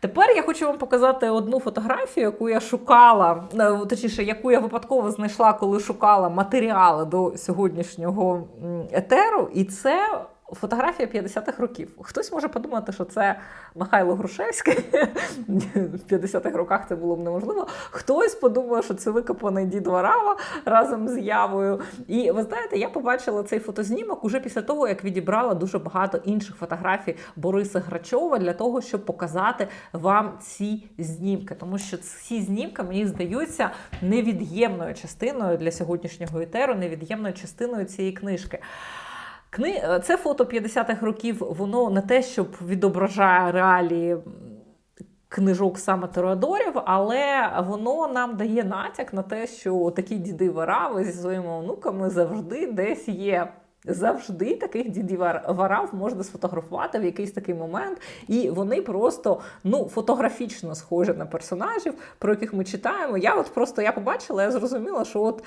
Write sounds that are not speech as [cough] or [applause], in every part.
Тепер я хочу вам показати одну фотографію, яку я шукала, е, точніше, яку я випадково знайшла, коли шукала матеріали до сьогоднішнього етеру. І це фотографія 50-х років. Хтось може подумати, що це Михайло Грушевський. В 50-х роках це було б неможливо. Хтось подумає, що це викопаний дід Варава разом з явою. І ви знаєте, я побачила цей фотознімок уже після того, як відібрала дуже багато інших фотографій Бориса Грачова для того, щоб показати вам ці знімки. Тому що ці знімки мені здаються невід'ємною частиною для сьогоднішнього етеру, невід'ємною частиною цієї книжки. Кни... е, Це фото 50-х років, воно не те, щоб відображає реалії книжок саме Тореадорів, але воно нам дає натяк на те, що такі діди варави зі своїми онуками завжди десь є. Завжди таких дідів варав можна сфотографувати в якийсь такий момент, і вони просто ну фотографічно схожі на персонажів, про яких ми читаємо. Я от просто я побачила, я зрозуміла, що от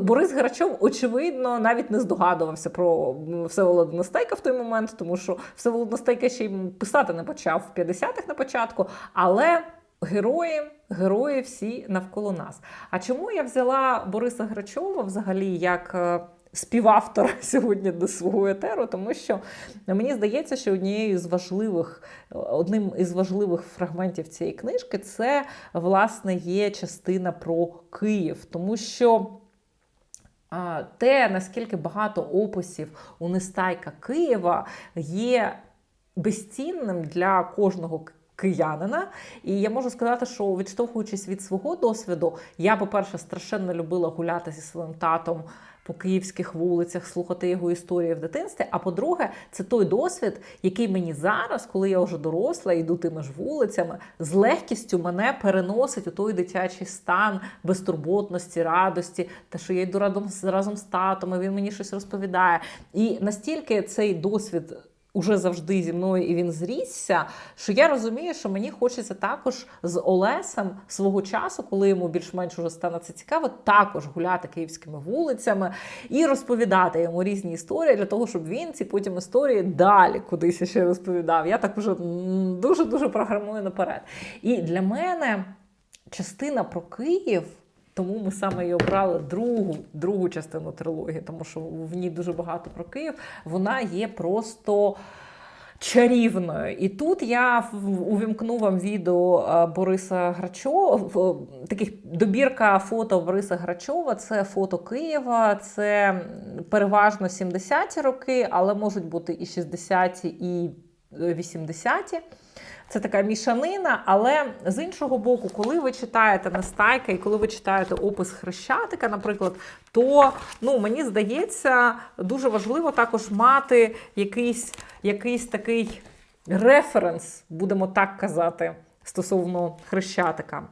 Борис Грачов, очевидно, навіть не здогадувався про Всеволода Настейка в той момент, тому що Всеволод Настейка ще й писати не почав в 50-х на початку, але. Герої, герої всі навколо нас. А чому я взяла Бориса Грачова взагалі як е, співавтор [laughs] сьогодні до свого етеру? Тому що мені здається, що однією з важливих, одним із важливих фрагментів цієї книжки це власне є частина про Київ, тому що. Те, наскільки багато описів у Нестайка Києва є безцінним для кожного киянина. І я можу сказати, що відштовхуючись від свого досвіду, я, по-перше, страшенно любила гуляти зі своїм татом по київських вулицях, слухати його історії в дитинстві. А по-друге, це той досвід, який мені зараз, коли я вже доросла, йду тими ж вулицями, з легкістю мене переносить у той дитячий стан безтурботності, радості, те, що я йду разом, з- разом з татом, і він мені щось розповідає. І настільки цей досвід. Уже завжди зі мною і він зрісся, що я розумію, що мені хочеться також з Олесем свого часу, коли йому більш-менш уже стане це цікаво, також гуляти київськими вулицями і розповідати йому різні історії для того, щоб він ці потім історії далі кудись ще розповідав. Я так уже дуже дуже програмую наперед. І для мене частина про Київ. Тому ми саме і обрали другу, другу частину трилогії, тому що в ній дуже багато про Київ. Вона є просто чарівною. І тут я увімкну вам відео е, Бориса Грачова, таких добірка фото Бориса Грачова. Це фото Києва, це переважно 70-ті роки, але можуть бути і 60-ті, і е, 80-ті. Це така мішанина, але з іншого боку, коли ви читаєте Нестайка і коли ви читаєте опис Хрещатика, наприклад, то ну, мені здається, дуже важливо також мати якийсь, якийсь такий референс, будемо так казати, стосовно Хрещатика.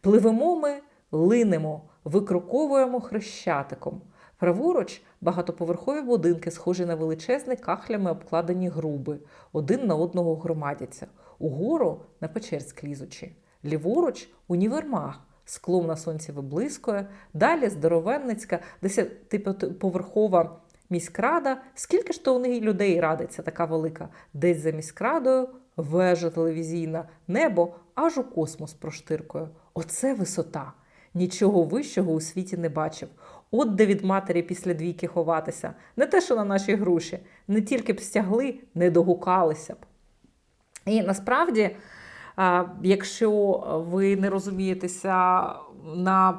Пливемо ми, линемо, викруковуємо хрещатиком. Праворуч багатоповерхові будинки, схожі на величезні кахлями обкладені груби, один на одного громадяться. Угору на Печерськ лізучи. Ліворуч універмаг, склом на сонці виблискує, далі здоровенницька, десятиповерхова міськрада. Скільки ж то у неї людей радиться така велика? Десь за міськрадою вежа телевізійна, небо аж у космос проштиркою. Оце висота. Нічого вищого у світі не бачив. От де від матері після двійки ховатися. Не те, що на наші груші, не тільки б стягли, не догукалися б. І насправді, якщо ви не розумієтеся на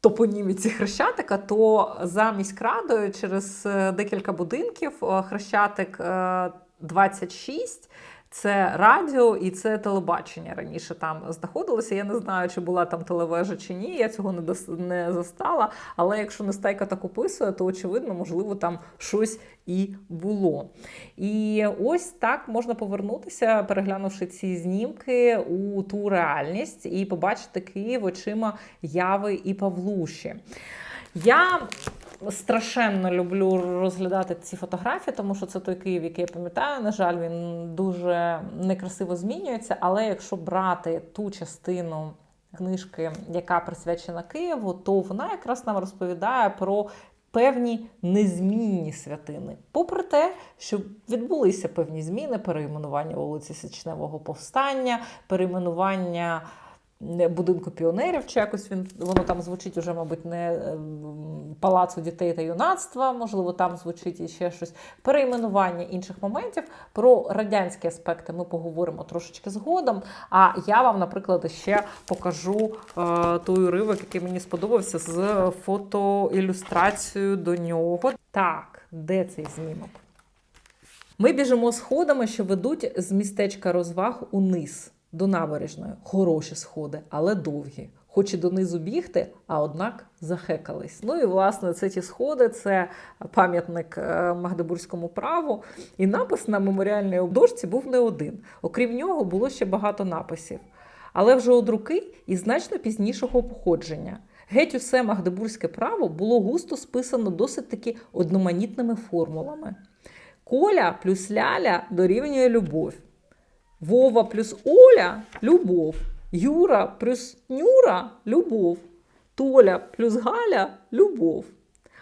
топоніміці Хрещатика, то за міськрадою через е, декілька будинків е, Хрещатик е, 26. Це радіо і це телебачення раніше там знаходилося. Я не знаю, чи була там телевежа чи ні. Я цього не дос- не застала. Але якщо Нестайка так описує, то очевидно, можливо, там щось і було. І ось так можна повернутися, переглянувши ці знімки у ту реальність і побачити Київ очима Яви і Павлуші. Я страшенно люблю розглядати ці фотографії, тому що це той Київ, який я пам'ятаю. На жаль, він дуже некрасиво змінюється. Але якщо брати ту частину книжки, яка присвячена Києву, то вона якраз нам розповідає про певні незмінні святини. Попри те, що відбулися певні зміни, перейменування вулиці Січневого повстання, перейменування будинку піонерів, чи якось він воно там звучить уже, мабуть, не е, палацу дітей та юнацтва, можливо, там звучить і ще щось. Перейменування інших моментів. Про радянські аспекти ми поговоримо трошечки згодом. А я вам, наприклад, ще покажу е, той уривок, який мені сподобався з фотоілюстрацією до нього. Так, де цей знімок? Ми біжимо сходами, що ведуть з містечка розваг униз до набережної. Хороші сходи, але довгі. Хоч і донизу бігти, а однак захекались. Ну і власне це ті сходи, це пам'ятник е, Магдебурзькому праву. І напис на меморіальній обдошці був не один. Окрім нього, було ще багато написів. Але вже од руки і значно пізнішого походження. Геть усе магдебурзьке право було густо списано досить таки одноманітними формулами. Коля плюс ляля дорівнює любов. Вова плюс Оля любов. Юра плюс Нюра любов. Толя плюс Галя любов.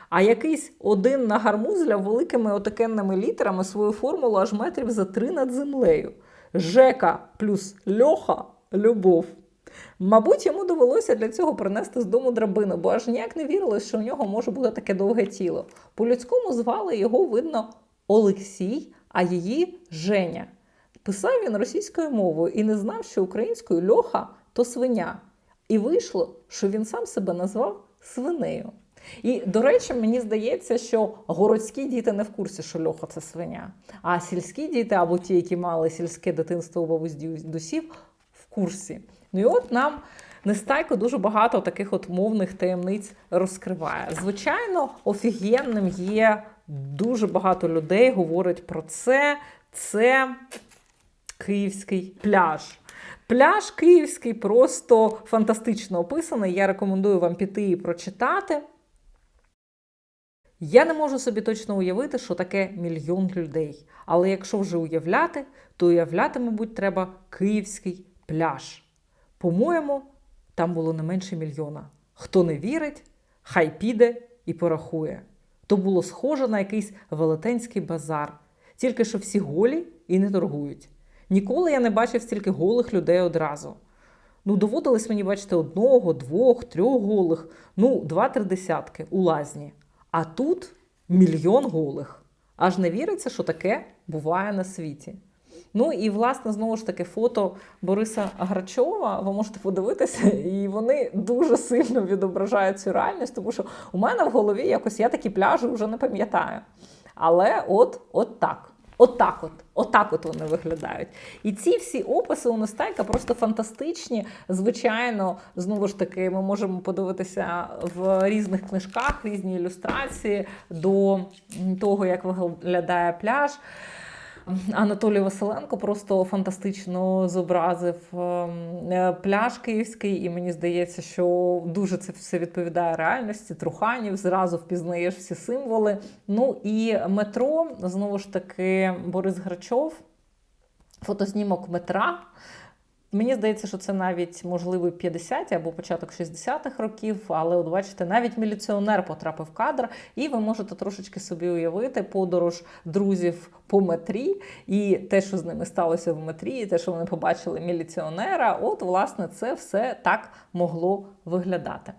А якийсь один на гармузля великими отакенними літерами свою формулу аж метрів за три над землею. Жека плюс Льоха любов. Мабуть, йому довелося для цього принести з дому драбину, бо аж ніяк не вірилось, що у нього може бути таке довге тіло. По-людському звали його, видно, Олексій, а її Женя. Писав він російською мовою і не знав, що українською льоха то свиня. І вийшло, що він сам себе назвав свинею. І, до речі, мені здається, що городські діти не в курсі, що льоха це свиня. А сільські діти, або ті, які мали сільське дитинство у бабусь дусів, в курсі. Ну і от нам Нестайко дуже багато таких от мовних таємниць розкриває. Звичайно, офігенним є дуже багато людей говорить про це. Це київський пляж. Пляж київський просто фантастично описаний. Я рекомендую вам піти і прочитати. Я не можу собі точно уявити, що таке мільйон людей. Але якщо вже уявляти, то уявляти, мабуть, треба київський пляж. По-моєму, там було не менше мільйона. Хто не вірить, хай піде і порахує. То було схоже на якийсь велетенський базар, тільки що всі голі і не торгують. Ніколи я не бачив стільки голих людей одразу. Ну, доводилось мені бачити одного, двох, трьох голих, ну, два-три десятки у лазні. А тут мільйон голих. Аж не віриться, що таке буває на світі. Ну і власне знову ж таки фото Бориса Грачова. Ви можете подивитися, і вони дуже сильно відображають цю реальність, тому що у мене в голові якось я такі пляжі вже не пам'ятаю. Але от, от так. Отак от, отак от вони виглядають. І ці всі описи у Нестайка просто фантастичні. Звичайно, знову ж таки, ми можемо подивитися в різних книжках, різні ілюстрації до того, як виглядає пляж. Анатолій Василенко просто фантастично зобразив пляж київський, і мені здається, що дуже це все відповідає реальності. Труханів зразу впізнаєш всі символи. Ну і метро знову ж таки Борис Грачов, фотознімок метра. Мені здається, що це навіть можливо 50-ті або початок 60-х років, але от бачите, навіть міліціонер потрапив в кадр, і ви можете трошечки собі уявити подорож друзів по метрі, і те, що з ними сталося в метрі, і те, що вони побачили міліціонера. От, власне, це все так могло виглядати.